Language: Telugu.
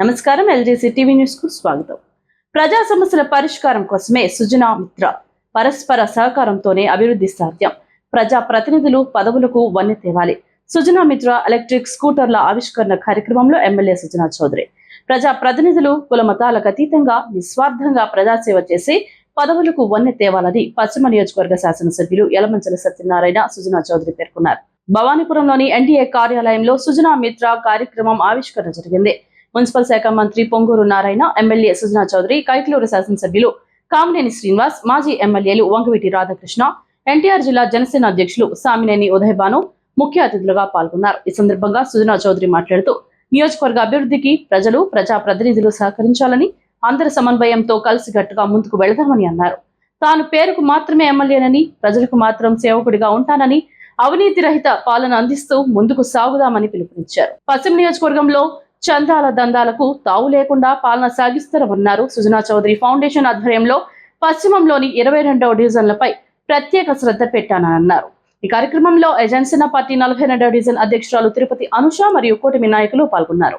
నమస్కారం ఎల్జీసీ టీవీ న్యూస్కు స్వాగతం. ప్రజా సమస్యల పరిష్కారం కోసమే సుజనా మిత్ర పరస్పర సహకారంతోనే అభివృద్ధి సాధ్యం. ప్రజా ప్రతినిధులు పదవులకు వన్నె తేవాలి. సుజనా మిత్ర ఎలక్ట్రిక్ స్కూటర్ల ఆవిష్కరణ కార్యక్రమంలో ఎమ్మెల్యే సుజనా చౌదరి. ప్రజా ప్రతినిధులు కుల మతాలకు అతీతంగా నిస్వార్థంగా ప్రజాసేవ చేసి పదవులకు వన్నె తేవాలని పశ్చిమ నియోజకవర్గ శాసనసభ్యులు యలమంచల సత్యనారాయణ సుజనా చౌదరి పేర్కొన్నారు. భవానీపురంలోని ఎన్డీఏ కార్యాలయంలో సుజనా మిత్ర కార్యక్రమం ఆవిష్కరణ జరిగింది. మున్సిపల్ శాఖ మంత్రి పొంగూరు నారాయణ ఎమ్మెల్యే సుజనా చౌదరి కైట్లూరు శాసనసభ్యులు కామినేని శ్రీనివాస్ మాజీ ఎమ్మెల్యేలు వంగవీటి రాధాకృష్ణ ఎన్టీఆర్ జిల్లా జనసేన అధ్యక్షులు సామినేని ఉదయభాను ముఖ్య అతిథులుగా పాల్గొన్నారు. ఈ సందర్భంగా సుజనా చౌదరి మాట్లాడుతూ నియోజకవర్గ అభివృద్ధికి ప్రజలు ప్రజా ప్రతినిధులు సహకరించాలని అందరి సమన్వయంతో కలిసికట్టుగా ముందుకు వెళదామని అన్నారు. తాను పేరుకు మాత్రమే ఎమ్మెల్యేనని ప్రజలకు మాత్రం సేవకుడిగా ఉంటానని అవినీతి రహిత పాలన అందిస్తూ ముందుకు సాగుదామని పిలుపునిచ్చారు. పశ్చిమ నియోజకవర్గంలో చందాల దందాలకు తావు లేకుండా పాలన సాగిస్తారన్నారు సుజనా చౌదరి ఫౌండేషన్ ఆధ్వర్యంలో పశ్చిమంలోని ఇరవై రెండవ డివిజన్లపై ప్రత్యేక శ్రద్ధ పెట్టానన్నారు. ఈ కార్యక్రమంలో జనసేన పార్టీ నలభై రెండవ డివిజన్ అధ్యక్షురాలు తిరుపతి అనుష మరియు కూటమి నాయకులు పాల్గొన్నారు.